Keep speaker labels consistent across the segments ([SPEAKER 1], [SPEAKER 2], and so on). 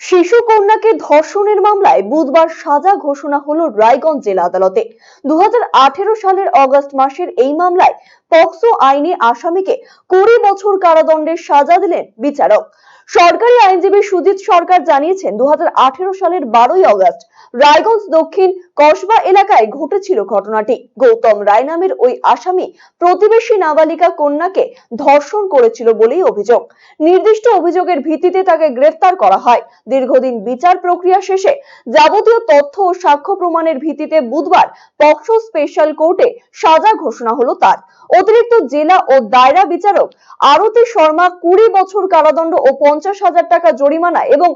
[SPEAKER 1] শিশু কন্যাকে ধর্ষণের মামলায় বুধবার সাজা ঘোষণা হলো রায়গঞ্জ জেলা আদালতে। দু হাজার আঠেরো সালের অগস্ট মাসের এই মামলায় পক্সো আইনে আসামিকে কুড়ি বছর কারাদণ্ডের সাজা দিলেন বিচারক। সরকারি আইনজীবী সুজিত সরকার জানিয়েছেন দু হাজার আঠেরো সালের বারোই অগস্ট রায়গঞ্জ দক্ষিণ কসবা এলাকায় ঘটেছিল ঘটনাটি। গৌতম রায় নামের ওই আসামি প্রতিবেশী নাবালিকা কন্যাকে ধর্ষণ করেছিল বলেই অভিযোগ। নির্দিষ্ট অভিযোগের ভিত্তিতে তাকে গ্রেফতার করা হয়। দীর্ঘদিন বিচার প্রক্রিয়া শেষে যাবতীয় তথ্য ও সাক্ষ্য প্রমাণের ভিত্তিতে বুধবার পক্সো স্পেশাল কোর্টে সাজা ঘোষণা হলো তার। অতিরিক্ত জেলা ও দায়রা বিচারক আরতি শর্মা কুড়ি বছর কারাদণ্ড ও পঞ্চাশ হাজার টাকা জরিমানা এবং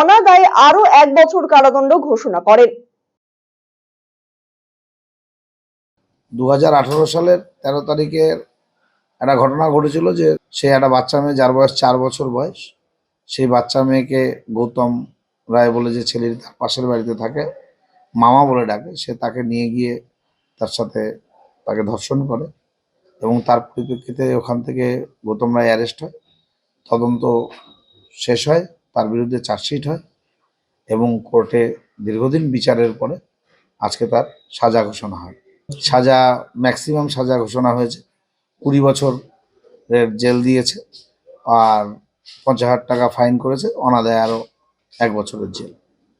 [SPEAKER 1] অনাদায়ে আরও এক বছর কারাদণ্ড ঘোষণা করেন।
[SPEAKER 2] দু সালের তেরো তারিখের একটা ঘটনা ঘটেছিল যে সে একটা বাচ্চা মেয়ে, যার বয়স চার বছর বয়স, সেই বাচ্চা মেয়েকে গৌতম রায় বলে যে ছেলের তার পাশের বাড়িতে থাকে, মামা বলে ডাকে, সে তাকে নিয়ে গিয়ে তার সাথে তাকে ধর্ষণ করে এবং তার পরিপ্রেক্ষিতে ওখান থেকে গৌতম রায় অ্যারেস্ট হয়। তদন্ত শেষ হয়, তার বিরুদ্ধে চার্জশিট হয়। এবং কোর্টে দীর্ঘদিন বিচারের পরে আজকে তার সাজা ঘোষণা হয়। সাজা ম্যাক্সিমাম সাজা ঘোষণা হয়েছে। কুড়ি বছরের জেল দিয়েছে আর পঞ্চাশ টাকা ফাইন করেছে। অনাদায় আরও এক বছরের জেল।